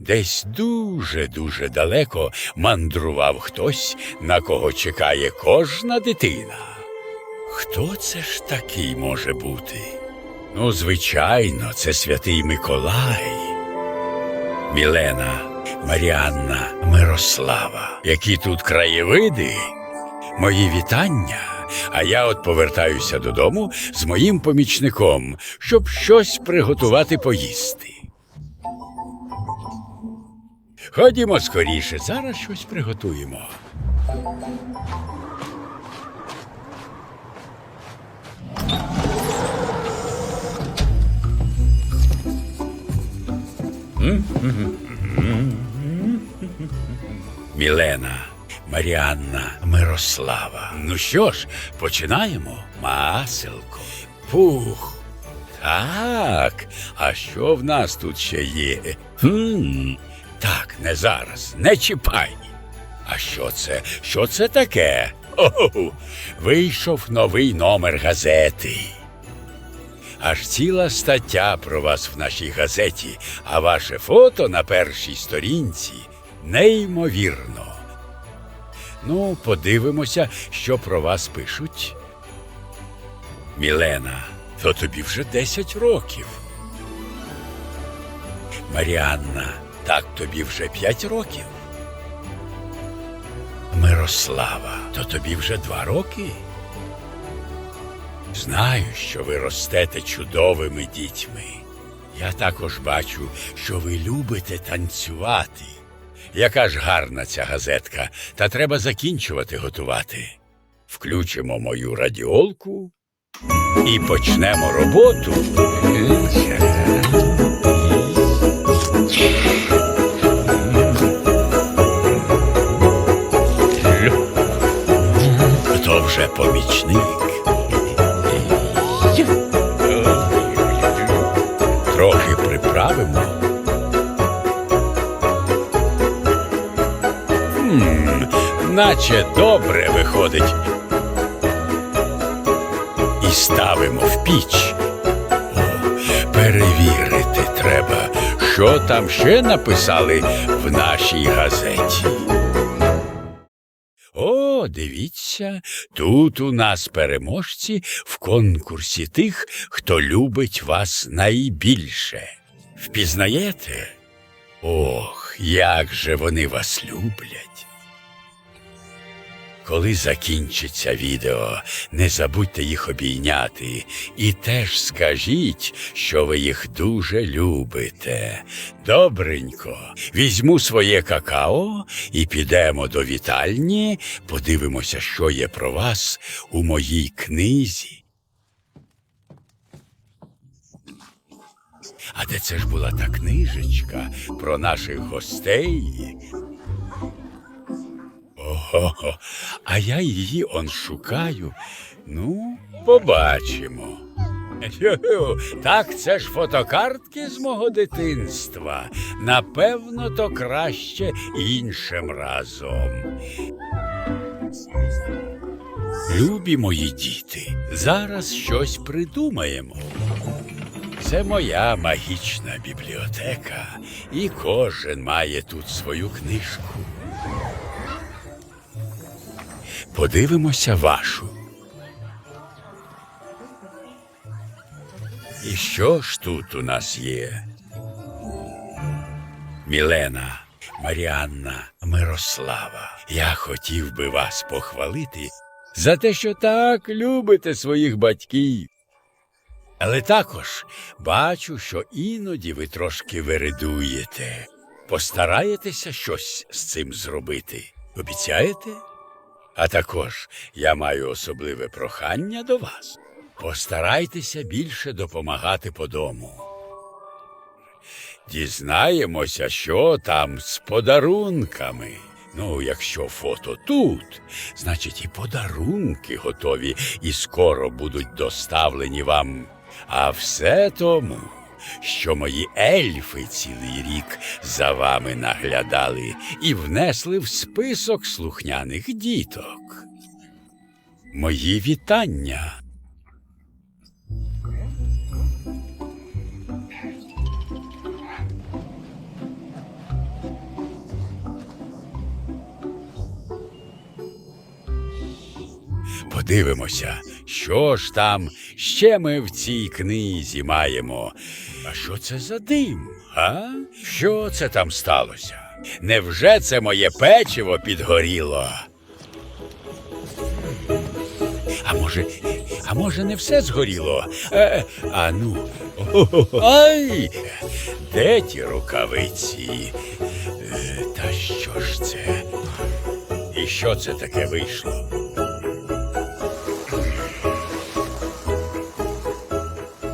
Десь дуже-дуже далеко мандрував хтось, на кого чекає кожна дитина. Хто це ж такий може бути? Ну, звичайно, це святий Миколай. Мілена, Маріанна, Мирослава. Які тут краєвиди? Мої вітання. А я от повертаюся додому з моїм помічником, щоб щось приготувати поїсти. Ходімо скоріше, зараз щось приготуємо. Мілена, Маріанна, Мирослава. Ну що ж, починаємо. Маселко, пух. Так, а що в нас тут ще є? Хм, так, не зараз, не чіпай. А що це? Що це таке? О, вийшов новий номер газети. Аж ціла стаття про вас в нашій газеті, а ваше фото на першій сторінці неймовірно. Ну, подивимося, що про вас пишуть. Мілена, то тобі вже 10 років. Маріанна, так тобі вже 5 років. Мирослава, то тобі вже два роки. Знаю, що ви ростете чудовими дітьми. Я також бачу, що ви любите танцювати. Яка ж гарна ця газетка, та треба закінчувати готувати. Включимо мою радіолку і почнемо роботу. Вже помічник. Трохи приправимо. Хм, наче добре виходить. І ставимо в піч. Перевірити треба, що там ще написали в нашій газеті. Дивіться, тут у нас переможці в конкурсі тих, хто любить вас найбільше. Впізнаєте? Ох, як же вони вас люблять. Коли закінчиться відео, не забудьте їх обійняти і теж скажіть, що ви їх дуже любите. Добренько, візьму своє какао і підемо до вітальні, подивимося, що є про вас у моїй книзі. А де це ж була та книжечка про наших гостей? Ого, а я її он шукаю. Ну, побачимо. Так, це ж фотокартки з мого дитинства. Напевно, то краще іншим разом. Любі мої діти, зараз щось придумаємо. Це моя магічна бібліотека, і кожен має тут свою книжку. Подивимося вашу. І що ж тут у нас є? Мілена, Маріанна, Мирослава. Я хотів би вас похвалити за те, що так любите своїх батьків. Але також бачу, що іноді ви трошки вередуєте. Постараєтеся щось з цим зробити. Обіцяєте? А також я маю особливе прохання до вас. Постарайтеся більше допомагати по дому. Дізнаємося, що там з подарунками. Ну, якщо фото тут, значить і подарунки готові і скоро будуть доставлені вам. А все тому, що мої ельфи цілий рік за вами наглядали і внесли в список слухняних діток. Мої вітання. Подивимося, що ж там ще ми в цій книзі маємо. А що це за дим? А? Що це там сталося? Невже це моє печиво підгоріло? А може, а може, не все згоріло? Е, а ну. Ай! Де ті рукавиці? Е, та що ж це? І що це таке вийшло?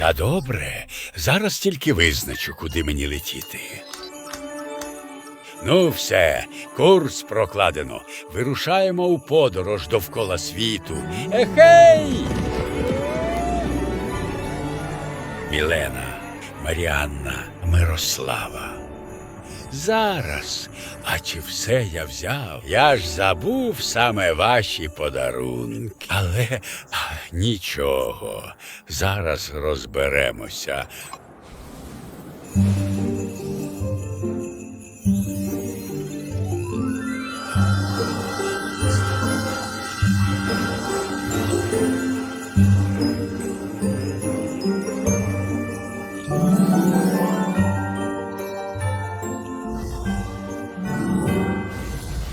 Та добре, зараз тільки визначу, куди мені летіти. Ну, все, курс прокладено. Вирушаємо у подорож довкола світу. Ехей! Мілена, Маріанна, Мирослава. Зараз, а чи все я взяв? Я ж забув саме ваші подарунки. Але а, нічого, зараз розберемося.